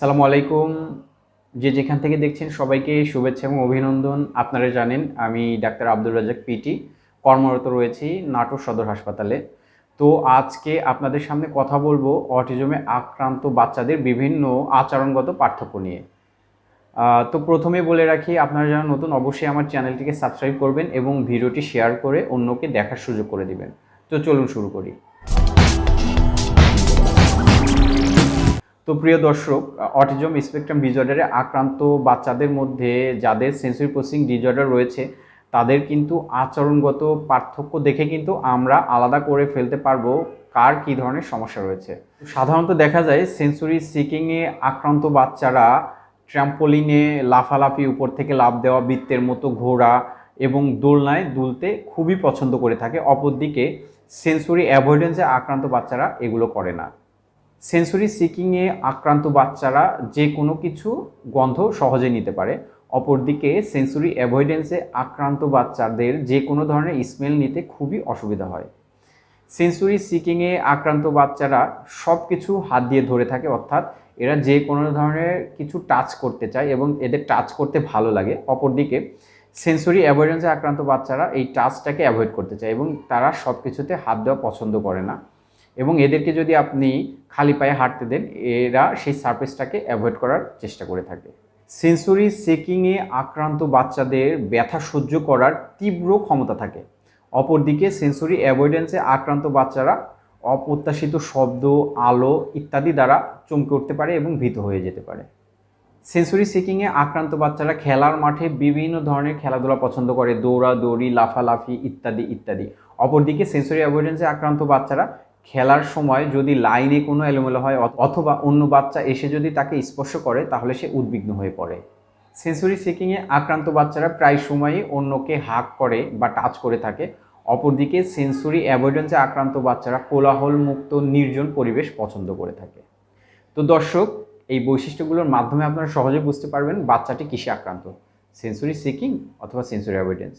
সালামু আলাইকুম। যে যেখান থেকে দেখছেন সবাইকে শুভেচ্ছা এবং অভিনন্দন। আপনারা জানেন আমি ডাক্তার আব্দুর রাজাক পিটি, কর্মরত রয়েছি নাটোর সদর হাসপাতালে। তো আজকে আপনাদের সামনে কথা বলব অটিজমে আক্রান্ত বাচ্চাদের বিভিন্ন আচরণগত পার্থক্য নিয়ে। তো প্রথমে বলে রাখি, আপনারা যারা নতুন অবশ্যই আমার চ্যানেলটিকে সাবস্ক্রাইব করবেন এবং ভিডিওটি শেয়ার করে অন্যকে দেখার সুযোগ করে দিবেন। তো চলুন শুরু করি। তো প্রিয় দর্শক, অটিজম স্পেকট্রাম ডিজর্ডারে আক্রান্ত বাচ্চাদের মধ্যে যাদের সেন্সরি প্রসেসিং ডিজর্ডার রয়েছে, তাদের কিন্তু আচরণগত পার্থক্য দেখে কিন্তু আমরা আলাদা করে ফেলতে পারব কার কী ধরনের সমস্যা রয়েছে। সাধারণত দেখা যায় সেন্সরি সিকিংয়ে আক্রান্ত বাচ্চারা ট্র্যাম্পোলিনে লাফালাফি, উপর থেকে লাফ দেওয়া, বৃত্তের মতো ঘোরা এবং দোলনায় দুলতে খুবই পছন্দ করে থাকে। অপরদিকে সেন্সরি অ্যাভয়েডেন্সে আক্রান্ত বাচ্চারা এগুলো করে না। সেন্সরি সিকিংয়ে আক্রান্ত বাচ্চারা যে কোনো কিছু গন্ধ সহজে নিতে পারে। অপরদিকে সেন্সরি অ্যাভয়েডেন্সে আক্রান্ত বাচ্চাদের যে কোনো ধরনের স্মেল নিতে খুবই অসুবিধা হয়। সেন্সরি সিকিংয়ে আক্রান্ত বাচ্চারা সব কিছু হাত দিয়ে ধরে থাকে, অর্থাৎ এরা যে কোনো ধরনের কিছু টাচ করতে চায় এবং এদের টাচ করতে ভালো লাগে। অপরদিকে সেন্সরি অ্যাভয়েডেন্সে আক্রান্ত বাচ্চারা এই টাচটাকে অ্যাভয়েড করতে চায় এবং তারা সব কিছুতে হাত দেওয়া পছন্দ করে না। এবং এদেরকে যদি আপনি খালি পায়ে হাঁটতে দেন, এরা সেই সারফেসটাকে অ্যাভয়েড করার চেষ্টা করে থাকে। সেন্সরি সেকিংয়ে আক্রান্ত বাচ্চাদের ব্যথা সহ্য করার তীব্র ক্ষমতা থাকে। অপরদিকে সেন্সরি অ্যাভয়েডেন্সে আক্রান্ত বাচ্চারা অপ্রত্যাশিত শব্দ, আলো ইত্যাদি দ্বারা চমকে উঠতে পারে এবং ভীত হয়ে যেতে পারে। সেন্সরি সিকিংয়ে আক্রান্ত বাচ্চারা খেলার মাঠে বিভিন্ন ধরনের খেলাধুলা পছন্দ করে, দৌড়াদৌড়ি, লাফালাফি ইত্যাদি ইত্যাদি। অপরদিকে সেন্সরি অ্যাভয়েডেন্সে আক্রান্ত বাচ্চারা খেলার সময় যদি লাইনে কোনো এলোমেলো হয় অথবা অন্য বাচ্চা এসে যদি তাকে স্পর্শ করে, তাহলে সে উদ্বিগ্ন হয়ে পড়ে। সেন্সরি সিকিংয়ে আক্রান্ত বাচ্চারা প্রায় সময়ই অন্যকে হাক করে বা টাচ করে থাকে। অপরদিকে সেন্সরি অ্যাভয়েডেন্সে আক্রান্ত বাচ্চারা কোলাহল মুক্ত নির্জন পরিবেশ পছন্দ করে থাকে। তো দর্শক, এই বৈশিষ্ট্যগুলোর মাধ্যমে আপনারা সহজে বুঝতে পারবেন বাচ্চাটি কিসে আক্রান্ত। সেন্সরি সিকিং অথবা সেন্সরি অ্যাভয়েডেন্স।